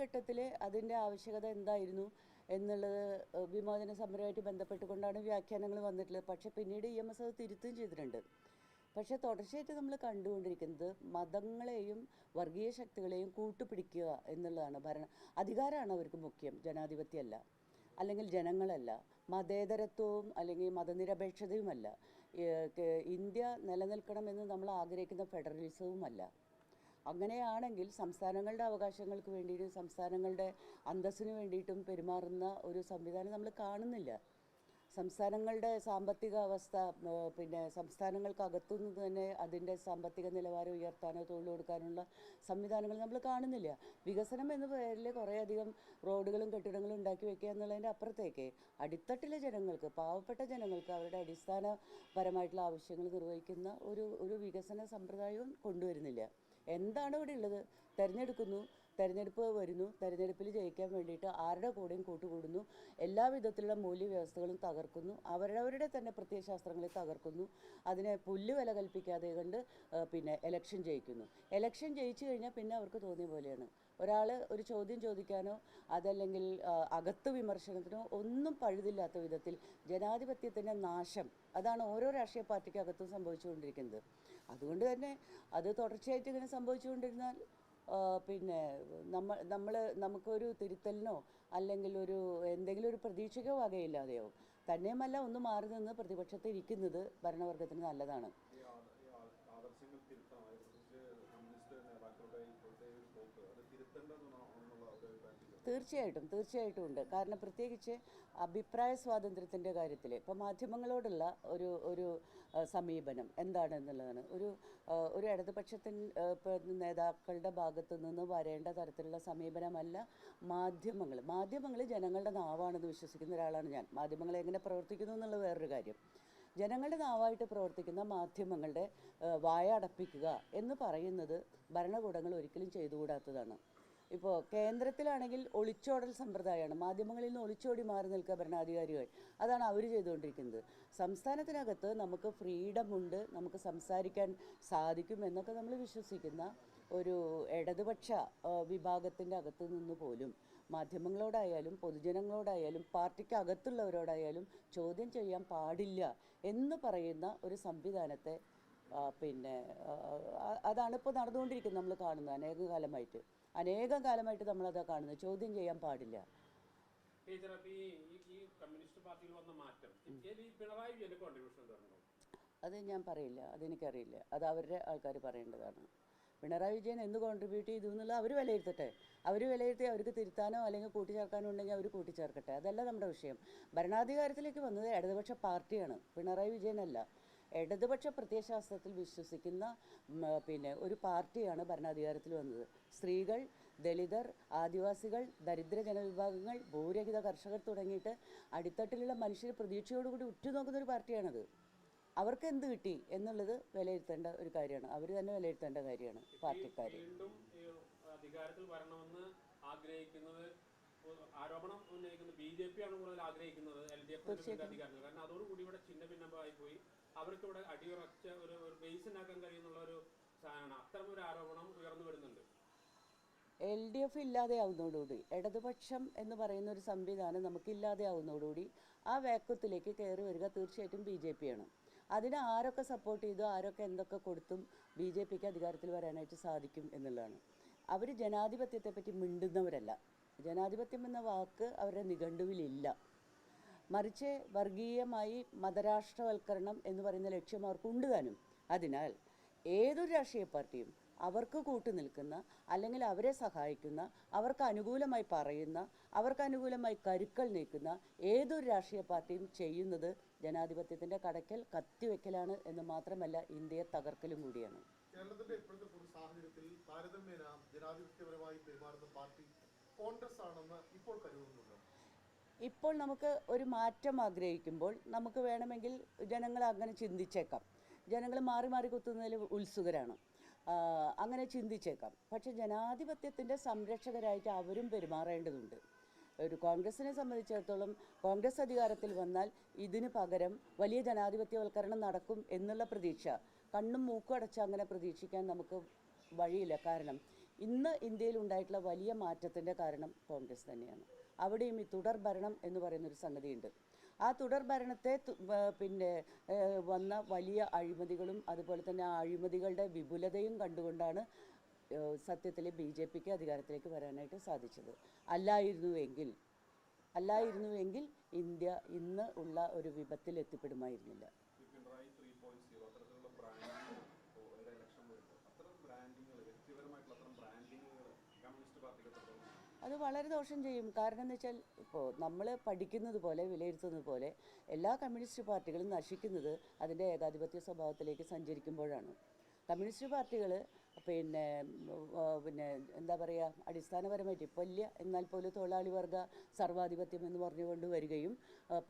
കാലഘട്ടത്തിൽ അതിന്റെ ആവശ്യകത എന്തായിരുന്നു എന്നുള്ളത് വിമോചന സമരമായിട്ട് ബന്ധപ്പെട്ടുകൊണ്ടാണ് വ്യാഖ്യാനങ്ങൾ വന്നിട്ടുള്ളത്. പക്ഷേ പിന്നീട് ഇ എം എസ് അത് തിരുത്തുകയും ചെയ്തിട്ടുണ്ട്. പക്ഷെ തുടർച്ചയായിട്ട് നമ്മൾ കണ്ടുകൊണ്ടിരിക്കുന്നത് മതങ്ങളെയും വർഗീയ ശക്തികളെയും കൂട്ടുപിടിക്കുക എന്നുള്ളതാണ് ഭരണ അധികാരമാണ് അവർക്ക് മുഖ്യം ജനാധിപത്യമല്ല അല്ലെങ്കിൽ ജനങ്ങളല്ല മതേതരത്വവും അല്ലെങ്കിൽ മതനിരപേക്ഷതയുമല്ല. ഇന്ത്യ നിലനിൽക്കണമെന്ന് നമ്മൾ ആഗ്രഹിക്കുന്ന ഫെഡറലിസവുമല്ല. അങ്ങനെയാണെങ്കിൽ സംസ്ഥാനങ്ങളുടെ അവകാശങ്ങൾക്ക് വേണ്ടിയിട്ടും സംസ്ഥാനങ്ങളുടെ അന്തസ്സിന് വേണ്ടിയിട്ടും പെരുമാറുന്ന ഒരു സംവിധാനം നമ്മൾ കാണുന്നില്ല. സംസ്ഥാനങ്ങളുടെ സാമ്പത്തിക അവസ്ഥ പിന്നെ പിന്നെ സംസ്ഥാനങ്ങൾക്കകത്തുനിന്ന് തന്നെ അതിന്റെ സാമ്പത്തിക നിലവാരം ഉയർത്താനോ തൊഴിൽ കൊടുക്കാനുള്ള സംവിധാനങ്ങൾ നമ്മൾ കാണുന്നില്ല. വികസനം എന്ന പേരിൽ കുറേയധികം റോഡുകളും കെട്ടിടങ്ങളും ഉണ്ടാക്കി വെക്കുക എന്നുള്ളതിന്റെ അപ്പുറത്തേക്ക് അടിത്തട്ടിലെ ജനങ്ങൾക്ക് പാവപ്പെട്ട ജനങ്ങൾക്ക് അവരുടെ അടിസ്ഥാനപരമായിട്ടുള്ള ആവശ്യങ്ങൾ നിർവഹിക്കുന്ന ഒരു ഒരു വികസന സമ്പ്രദായവും കൊണ്ടുവരുന്നില്ല. എന്താണ് ഇവിടെ ഉള്ളത്? തിരഞ്ഞെടുക്കുന്നു. തെരഞ്ഞെടുപ്പ് വരുന്നു. തെരഞ്ഞെടുപ്പിൽ ജയിക്കാൻ വേണ്ടിയിട്ട് ആരുടെ കൂടെയും കൂട്ടുകൂടുന്നു. എല്ലാ വിധത്തിലുള്ള മൂല്യവ്യവസ്ഥകളും തകർക്കുന്നു. അവരവരുടെ തന്നെ പ്രത്യയശാസ്ത്രങ്ങളെ തകർക്കുന്നു. അതിനെ പുല്ല് വില കൽപ്പിക്കാതെ കണ്ട് പിന്നെ എലക്ഷൻ ജയിക്കുന്നു. എലക്ഷൻ ജയിച്ചു കഴിഞ്ഞാൽ പിന്നെ അവർക്ക് തോന്നിയ പോലെയാണ്. ഒരാൾ ഒരു ചോദ്യം ചോദിക്കാനോ അതല്ലെങ്കിൽ അകത്ത് വിമർശനത്തിനോ ഒന്നും പഴുതില്ലാത്ത വിധത്തിൽ ജനാധിപത്യത്തിന്റെ നാശം അതാണ് ഓരോ രാഷ്ട്രീയ പാർട്ടിക്കകത്തും സംഭവിച്ചുകൊണ്ടിരിക്കുന്നത്. അതുകൊണ്ട് തന്നെ അത് തുടർച്ചയായിട്ട് ഇങ്ങനെ സംഭവിച്ചുകൊണ്ടിരുന്നാൽ പിന്നെ നമ്മൾ നമ്മൾ നമുക്കൊരു തിരുത്തലിനോ അല്ലെങ്കിൽ ഒരു എന്തെങ്കിലും ഒരു പ്രതീക്ഷയ്ക്കോ വകയില്ലാതെയാവും. തന്നെയുമല്ല ഒന്ന് മാറി നിന്ന് പ്രതിപക്ഷത്തെ ഇരിക്കുന്നത് ഭരണവർഗത്തിന് നല്ലതാണ്. ആദർശങ്ങൾ തീർച്ചയായിട്ടും തീർച്ചയായിട്ടും ഉണ്ട്. കാരണം പ്രത്യേകിച്ച് അഭിപ്രായ സ്വാതന്ത്ര്യത്തിന്റെ കാര്യത്തിൽ ഇപ്പോൾ മാധ്യമങ്ങളോടുള്ള ഒരു ഒരു സമീപനം എന്താണ് എന്നുള്ളതാണ് ഒരു ഒരു ഇടതുപക്ഷത്തിൻ നേതാക്കളുടെ ഭാഗത്തു നിന്ന് വരേണ്ട തരത്തിലുള്ള സമീപനമല്ല മാധ്യമങ്ങൾ. മാധ്യമങ്ങൾ ജനങ്ങളുടെ നാവാണെന്ന് വിശ്വസിക്കുന്ന ഒരാളാണ് ഞാൻ. മാധ്യമങ്ങൾ എങ്ങനെ പ്രവർത്തിക്കുന്നു എന്നുള്ള വേറൊരു കാര്യം. ജനങ്ങളുടെ നാവായിട്ട് പ്രവർത്തിക്കുന്ന മാധ്യമങ്ങളുടെ വായ അടപ്പിക്കുക എന്ന് പറയുന്നത് ഭരണകൂടങ്ങൾ ഒരിക്കലും ചെയ്തുകൂടാത്തതാണ്. ഇപ്പോൾ കേന്ദ്രത്തിലാണെങ്കിൽ ഒളിച്ചോടൽ സമ്പ്രദായമാണ് മാധ്യമങ്ങളിൽ നിന്ന് ഒളിച്ചോടി മാറി നിൽക്കുക ഭരണാധികാരികൾ. അതാണ് അവർ ചെയ്തുകൊണ്ടിരിക്കുന്നത്. സംസ്ഥാനത്തിനകത്ത് നമുക്ക് ഫ്രീഡം ഉണ്ട് നമുക്ക് സംസാരിക്കാൻ സാധിക്കും എന്നൊക്കെ നമ്മൾ വിശ്വസിക്കുന്ന ഒരു ഇടതുപക്ഷ വിഭാഗത്തിന്റെ അകത്ത് നിന്ന് പോലും മാധ്യമങ്ങളോടായാലും പൊതുജനങ്ങളോടായാലും പാർട്ടിക്ക് അകത്തുള്ളവരോടായാലും ചോദ്യം ചെയ്യാൻ പാടില്ല എന്ന് പറയുന്ന ഒരു സംവിധാനത്തെ പിന്നെ അതാണ് ഇപ്പോൾ നടന്നുകൊണ്ടിരിക്കുന്നത് നമ്മൾ കാണുന്നത് അനേക കാലമായിട്ട്. അനേകം കാലമായിട്ട് നമ്മളതാ കാണുന്നത്. ചോദ്യം ചെയ്യാൻ പാടില്ല. അത് ഞാൻ പറയില്ല അതെനിക്കറിയില്ല. അത് അവരുടെ ആൾക്കാർ പറയേണ്ടതാണ്. പിണറായി വിജയൻ എന്ത് കോൺട്രിബ്യൂട്ട് ചെയ്തു എന്നുള്ളത് അവർ വിലയിരുത്തട്ടെ. അവർ വിലയിരുത്തി അവർക്ക് തിരുത്താനോ അല്ലെങ്കിൽ കൂട്ടിച്ചേർക്കാനോ ഉണ്ടെങ്കിൽ അവർ കൂട്ടിച്ചേർക്കട്ടെ. അതല്ല നമ്മുടെ വിഷയം. ഭരണാധികാരത്തിലേക്ക് വന്നത് ഇടതുപക്ഷ പാർട്ടിയാണ്. പിണറായി വിജയനല്ല ഇടതുപക്ഷ പ്രത്യയശാസ്ത്രത്തിൽ വിശ്വസിക്കുന്ന പിന്നെ ഒരു പാർട്ടിയാണ് ഭരണാധികാരത്തിൽ വന്നത്. സ്ത്രീകൾ ദളിതർ ആദിവാസികൾ ദരിദ്ര ജനവിഭാഗങ്ങൾ ഭൂരഹിത കർഷകർ തുടങ്ങിയിട്ട് അടിത്തട്ടിലുള്ള മനുഷ്യർ പ്രതീക്ഷയോടുകൂടി ഉറ്റുനോക്കുന്ന ഒരു പാർട്ടിയാണത്. അവർക്ക് എന്ത് കിട്ടി എന്നുള്ളത് വിലയിരുത്തേണ്ട ഒരു കാര്യമാണ്. അവർ തന്നെ വിലയിരുത്തേണ്ട കാര്യമാണ് പാർട്ടിക്കാർ അധികാരത്തിൽ വരണമെന്ന് ആഗ്രഹിക്കുന്നത് ആരോപണം ഉന്നയിക്കുന്നത് ബി ജെ പി ആണ് കൂടുതൽ ആഗ്രഹിക്കുന്നത് എൽ ഡി എഫ് അധികാരത്തിൽ. കാരണം അതോടുകൂടി ഇവിടെ ചിന്ന ഭിന്നമായി പോയി. അവർക്ക് ഇവിടെ അടിയുറച്ച ഒരു ഒരു ബേസ് ഉണ്ടാക്കാൻ കഴിയുന്നുള്ള ഒരു സാധനമാണ്. അത്തരം ഒരു ആരോപണം ഉയർന്നു വരുന്നുണ്ട്. എൽ ഡി എഫ് ഇല്ലാതെയാവുന്നതോടുകൂടി ഇടതുപക്ഷം എന്ന് പറയുന്ന ഒരു സംവിധാനം നമുക്കില്ലാതെയാവുന്നതോടുകൂടി ആ വേക്കത്തിലേക്ക് കയറി വരിക തീർച്ചയായിട്ടും ബി ജെ പിയാണ്. അതിന് ആരൊക്കെ സപ്പോർട്ട് ചെയ്തു ആരൊക്കെ എന്തൊക്കെ കൊടുത്തും ബി ജെ പിക്ക് അധികാരത്തിൽ വരാനായിട്ട് സാധിക്കും എന്നുള്ളതാണ്. അവർ ജനാധിപത്യത്തെപ്പറ്റി മിണ്ടുന്നവരല്ല. ജനാധിപത്യം എന്ന വാക്ക് അവരുടെ നിഘണ്ടുവിലില്ല. മറിച്ച് വർഗീയമായി മതരാഷ്ട്രവൽക്കരണം എന്ന് പറയുന്ന ലക്ഷ്യം അവർക്കുണ്ട് താനും. അതിനാൽ ഏതൊരു രാഷ്ട്രീയ പാർട്ടിയും അവർക്ക് കൂട്ടു നിൽക്കുന്ന അല്ലെങ്കിൽ അവരെ സഹായിക്കുന്ന അവർക്ക് അനുകൂലമായി പറയുന്ന അവർക്ക് അനുകൂലമായി കരുക്കൾ നീക്കുന്ന ഏതൊരു രാഷ്ട്രീയ പാർട്ടിയും ചെയ്യുന്നത് ജനാധിപത്യത്തിന്റെ കടക്കൽ കത്തിവെക്കലാണ് എന്ന് മാത്രമല്ല ഇന്ത്യയെ തകർക്കലും കൂടിയാണ്. കേരളത്തിന്റെ ഇപ്പോഴത്തെ സാഹചര്യത്തിൽ താരതമ്യേന ജനാധിപത്യപരമായി പെരുമാറുന്ന പാർട്ടി കോൺഗ്രസ് ആണെന്ന് ഇപ്പോൾ കരുതുന്നുണ്ടോ? ഇപ്പോൾ നമുക്ക് ഒരു മാറ്റം ആഗ്രഹിക്കുമ്പോൾ നമുക്ക് വേണമെങ്കിൽ ജനങ്ങൾ അങ്ങനെ ചിന്തിച്ചേക്കാം. ജനങ്ങൾ മാറി മാറി കുത്തുന്നതിൽ ഉത്സുകരാണ്. അങ്ങനെ ചിന്തിച്ചേക്കാം. പക്ഷേ ജനാധിപത്യത്തിന്റെ സംരക്ഷകരായിട്ട് അവരും പെരുമാറേണ്ടതുണ്ട്. ഒരു കോൺഗ്രസിനെ സംബന്ധിച്ചിടത്തോളം കോൺഗ്രസ് അധികാരത്തിൽ വന്നാൽ ഇതിന് പകരം വലിയ ജനാധിപത്യവൽക്കരണം നടക്കും എന്നുള്ള പ്രതീക്ഷ കണ്ണും മൂക്കും അടച്ച് അങ്ങനെ പ്രതീക്ഷിക്കാൻ നമുക്ക് വഴിയില്ല. കാരണം ഇന്ന് ഇന്ത്യയിൽ ഉണ്ടായിട്ടുള്ള വലിയ മാറ്റത്തിന്റെ കാരണം കോൺഗ്രസ് തന്നെയാണ്. അവിടെയും ഈ തുടർ ഭരണം എന്ന് പറയുന്നൊരു സംഗതിയുണ്ട്. ആ തുടർ ഭരണത്തെ പിന്നെ വന്ന വലിയ അഴിമതികളും അതുപോലെ തന്നെ ആ അഴിമതികളുടെ വിപുലതയും കണ്ടുകൊണ്ടാണ് സത്യത്തിൽ ബി ജെ പിക്ക് അധികാരത്തിലേക്ക് വരാനായിട്ട് സാധിച്ചത്. അല്ലായിരുന്നുവെങ്കിൽ അല്ലായിരുന്നുവെങ്കിൽ ഇന്ത്യ ഇന്ന് ഉള്ള ഒരു വിപത്തിൽ എത്തിപ്പെടുമായിരുന്നില്ല. അത് വളരെ ദോഷം ചെയ്യും. കാരണം എന്ന് വെച്ചാൽ ഇപ്പോൾ നമ്മൾ പഠിക്കുന്നത് പോലെ വിലയിരുത്തുന്നത് പോലെ എല്ലാ കമ്മ്യൂണിസ്റ്റ് പാർട്ടികളും നശിക്കുന്നത് അതിന്റെ ഏകാധിപത്യ സ്വഭാവത്തിലേക്ക് സഞ്ചരിക്കുമ്പോഴാണ്. കമ്മ്യൂണിസ്റ്റ് പാർട്ടികൾ പിന്നെ പിന്നെ എന്താ പറയുക അടിസ്ഥാനപരമായിട്ട് ഇപ്പോൾ ഇല്ല എന്നാൽ പോലും തൊഴിലാളി വർഗ സർവാധിപത്യം എന്ന് പറഞ്ഞുകൊണ്ട് വരികയും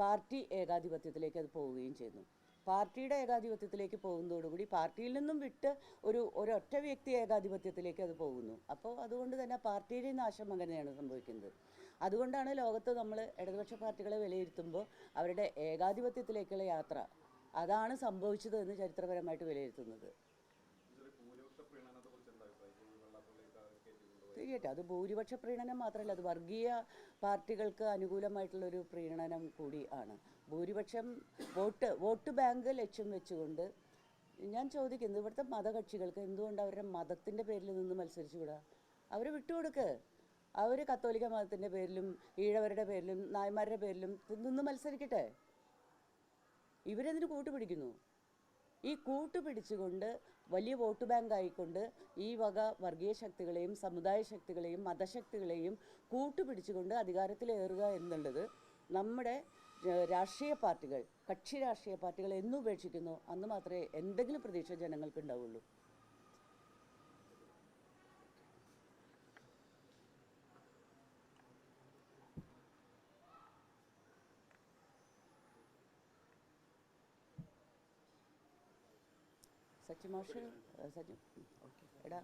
പാർട്ടി ഏകാധിപത്യത്തിലേക്ക് അത് പോവുകയും ചെയ്യുന്നു. പാർട്ടിയുടെ ഏകാധിപത്യത്തിലേക്ക് പോകുന്നതോടുകൂടി പാർട്ടിയിൽ നിന്നും വിട്ട് ഒരു ഒരൊറ്റ വ്യക്തി ഏകാധിപത്യത്തിലേക്ക് അത് പോകുന്നു. അപ്പോൾ അതുകൊണ്ട് തന്നെ പാർട്ടിയുടെ നാശം അങ്ങനെയാണ് സംഭവിക്കുന്നത്. അതുകൊണ്ടാണ് ലോകത്ത് നമ്മൾ ഇടതുപക്ഷ പാർട്ടികളെ വിലയിരുത്തുമ്പോൾ അവരുടെ ഏകാധിപത്യത്തിലേക്കുള്ള യാത്ര അതാണ് സംഭവിച്ചത് എന്ന് ചരിത്രപരമായിട്ട് വിലയിരുത്തുന്നത് ഇതിൽ ഭൂരിപക്ഷ പ്രീണനത്തെ കുറിച്ച് എന്താ അഭിപ്രായം ഇപ്പോൾ ഈ വെള്ളാപ്പള്ളിയൊക്കെ കയറ്റിക്കൊണ്ടുപോയി തീർച്ചയായിട്ടും അത് ഭൂരിപക്ഷ പ്രീണനം മാത്രമല്ല അത് വർഗീയ പാർട്ടികൾക്ക് അനുകൂലമായിട്ടുള്ള ഒരു പ്രീണനം കൂടി ആണ്. ഭൂരിപക്ഷം വോട്ട് വോട്ട് ബാങ്ക് ലക്ഷ്യം വെച്ചുകൊണ്ട് ഞാൻ ചോദിക്കുന്നത് ഇവിടുത്തെ മതകക്ഷികൾക്ക് എന്തുകൊണ്ട് അവരുടെ മതത്തിന്റെ പേരിൽ നിന്ന് മത്സരിച്ചുകൂടാ? അവർ വിട്ടുകൊടുക്ക്. അവർ കത്തോലിക്ക മതത്തിന്റെ പേരിലും ഈഴവരുടെ പേരിലും നായന്മാരുടെ പേരിലും നിന്ന് മത്സരിക്കട്ടെ. ഇവരെന്തിനു കൂട്ടുപിടിക്കുന്നു? ഈ കൂട്ടുപിടിച്ചുകൊണ്ട് വലിയ വോട്ട് ബാങ്ക് ആയിക്കൊണ്ട് ഈ വക വർഗീയ ശക്തികളെയും സമുദായ ശക്തികളെയും മതശക്തികളെയും കൂട്ടുപിടിച്ചുകൊണ്ട് അധികാരത്തിലേറുക എന്നുള്ളത് നമ്മുടെ രാഷ്ട്രീയ പാർട്ടികൾ കക്ഷി രാഷ്ട്രീയ പാർട്ടികൾ എന്ന് ഉപേക്ഷിക്കുന്നു. അന്ന് മാത്രമേ എന്തെങ്കിലും പ്രതീക്ഷ ജനങ്ങൾക്ക് ഉണ്ടാവുള്ളൂ സച്ചിൻ സജി എടാ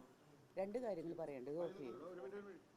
രണ്ട് കാര്യങ്ങൾ പറയണ്ട് ഓക്കെ ഒരു മിനിറ്റ് ഒരു മിനിറ്റ്